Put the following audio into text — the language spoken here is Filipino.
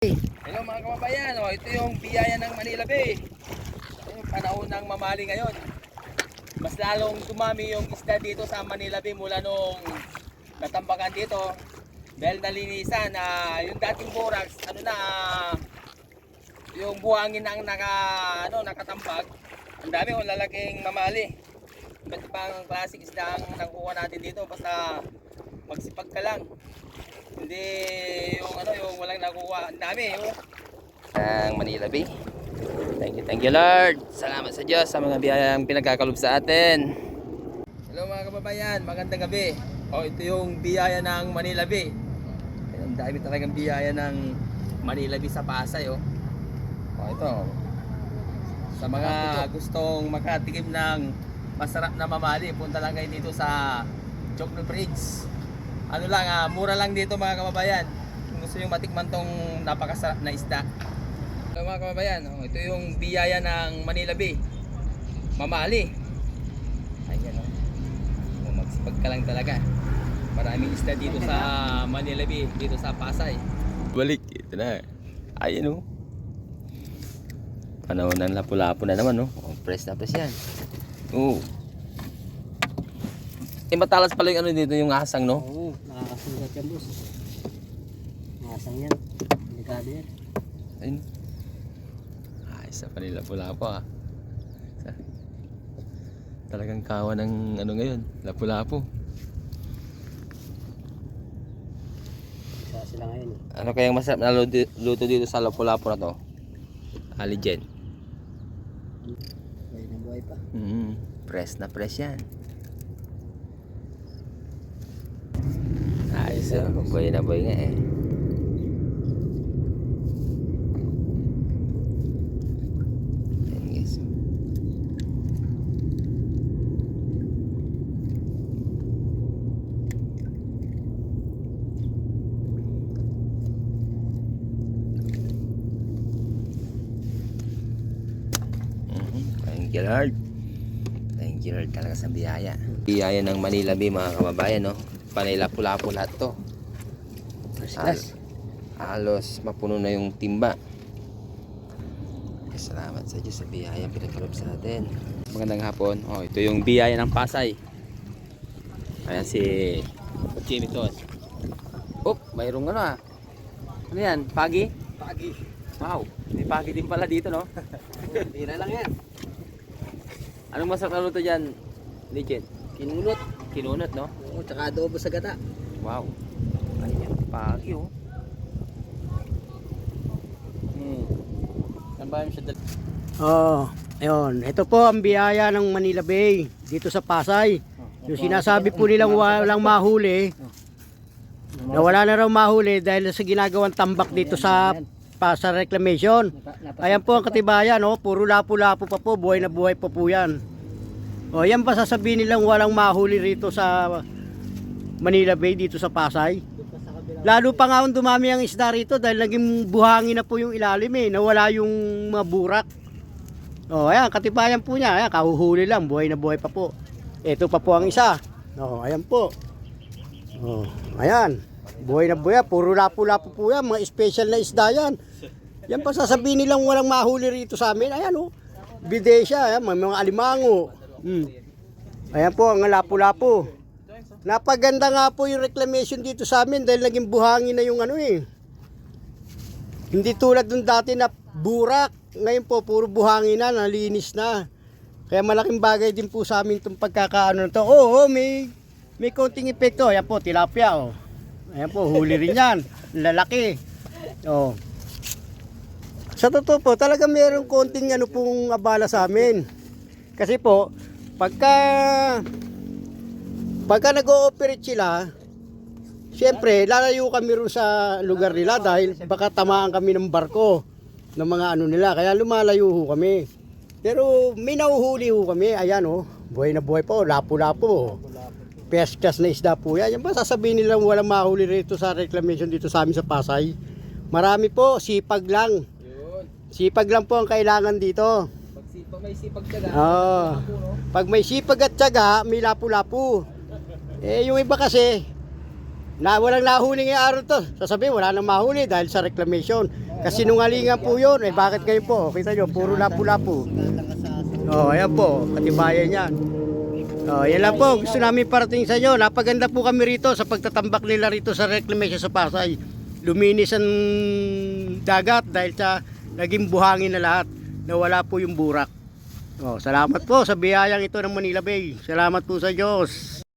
Hello mga kababayan, oh, ito yung biyaya ng Manila Bay. Yung panahon ng mamali ngayon. Mas lalong dumami yung isda dito sa Manila Bay mula nung natambakan dito. Dahil nalinisan na yung dating borax, ano na, ah, yung buhangin ang naka, ano, nakatambag. Ang dami yung lalaking mamali. Iba't ibang klaseng isda ang nakuha natin dito basta magsipag ka lang. Hindi yung ano yung walang nakuha. Ang dami oh. Ang Manila Bay. Thank you, thank you Lord. Salamat sa Diyos sa mga biyayang pinagkakalob sa atin. Hello mga kababayan, magandang gabi. Oh, ito yung biyaya ng Manila Bay. Ang dami talagang biyaya ng Manila Bay sa Pasay oh. Oh, ito. Sa mga gustong makatikim ng masarap na mamali, punta lang kayo dito sa Jokno Bridge. Ano lang, ah, mura lang dito mga kababayan. Kung gusto nyo matikman tong napakasarap na isda. So, mga kababayan, oh, ito yung biyaya ng Manila Bay. Mamali. Ayan oh. Oh, magsipag ka lang talaga. Maraming isda dito sa Manila Bay, dito sa Pasay. Balik, ito na. Ayan oh. Panahon ng lapu-lapu na naman, no? Oh, press na press yan. Oo. Eh, matalas pala yung ano dito, yung asang, no? Oo, nakakasugat yan boss. Nasang yan. Delikado yan. Ayun. Ay, sa panila lapu-lapu, ah. Sa- Talagang kawa ng ano ngayon, lapu-lapu. Isa sila ngayon. eh. Ano kayang masarap na luto, dito sa lapu-lapu na to? Aligen. Buhay na buhay pa. Mm, press na press yan. Ayos, oh. boy na boy nga eh. Guys. You Lord. Thank you Lord talaga sa biyaya. Biyaya ng Manila Bay mga kababayan no. Panay lapu-lapu lahat to. Class. halos mapuno na yung timba. Salamat sa Diyos sa biyaya pinagkaloob sa atin. Magandang hapon. Oh, ito yung biyaya ng Pasay. Ayan si Jimmy Tos. Oh, mayroong ano ah. Ano yan? Pagi? Pagi. Wow, may pagi din pala dito no. Bira lang yan. Anong masarap na luto dyan, Legend? Kinunot. Kinunot, no? Oo, tsaka adobo sa gata. Wow. Ayan, pagi oh. Hmm. Saan ba yung siya dal- Oo. Ayun, ito po ang biyaya ng Manila Bay dito sa Pasay. Yung sinasabi po nilang walang mahuli, na wala na raw mahuli dahil sa ginagawang tambak dito sa sa reclamation. Ayan po ang katibayan, oh, puro lapu-lapu pa po, buhay na buhay pa po yan. O, yan pa sasabihin nilang walang mahuli rito sa Manila Bay, dito sa Pasay. Lalo pa nga dumami ang isda rito dahil naging buhangin na po yung ilalim eh, nawala yung mga burak. O, ayan, katibayan po niya, ayan, kahuhuli lang, buhay na buhay pa po. Ito pa po ang isa. O, ayan po. O, ayan. Buhay na buhay, puro lapu-lapu po yan, mga special na isda yan. Yan pa sasabihin nilang walang mahuli rito sa amin. Ayan o. Bidesya, ayan, may mga alimango. Hmm. Ayan po, ang lapu-lapu. Napaganda nga po yung reclamation dito sa amin dahil naging buhangin na yung ano eh. Hindi tulad nung dati na burak. Ngayon po, puro buhangin na, nalinis na. Kaya malaking bagay din po sa amin itong pagkakaano na to. Oo, may, may konting epekto. Ayan po, tilapia. Oh. Ayan po, huli rin yan. Lalaki. Oh. Sa totoo po, talaga mayroong konting ano pong abala sa amin. Kasi po, pagka pagka nag-ooperate sila, siyempre, lalayo kami rin sa lugar nila dahil baka tamaan kami ng barko ng mga ano nila. Kaya lumalayo ho kami. Pero may nauhuli ho kami. Ayan oh, buhay na buhay po, lapu-lapu. Peskas na isda po yan. Yan ba sasabihin nilang walang mahuli rito sa reclamation dito sa amin sa Pasay? Marami po, sipag lang. Sipag lang po ang kailangan dito. Pag, si- pag may sipag ka Oo. Pag may sipag at tiyaga, may lapu-lapu. Eh, yung iba kasi, na walang nahuli ngayong araw to. Sasabihin, wala nang mahuli dahil sa reclamation. Kasinungalingan po yun. Eh bakit kayo po? Kita nyo, puro lapu-lapu. Oh, ayan po. Katibayan yan. Oh, yan lang po. Gusto namin parating sa inyo. Napaganda po kami rito sa pagtatambak nila rito sa reclamation sa Pasay. Luminis ang dagat dahil sa naging buhangin na lahat. Nawala po yung burak. Oh, salamat po sa biyayang ito ng Manila Bay. Salamat po sa Diyos.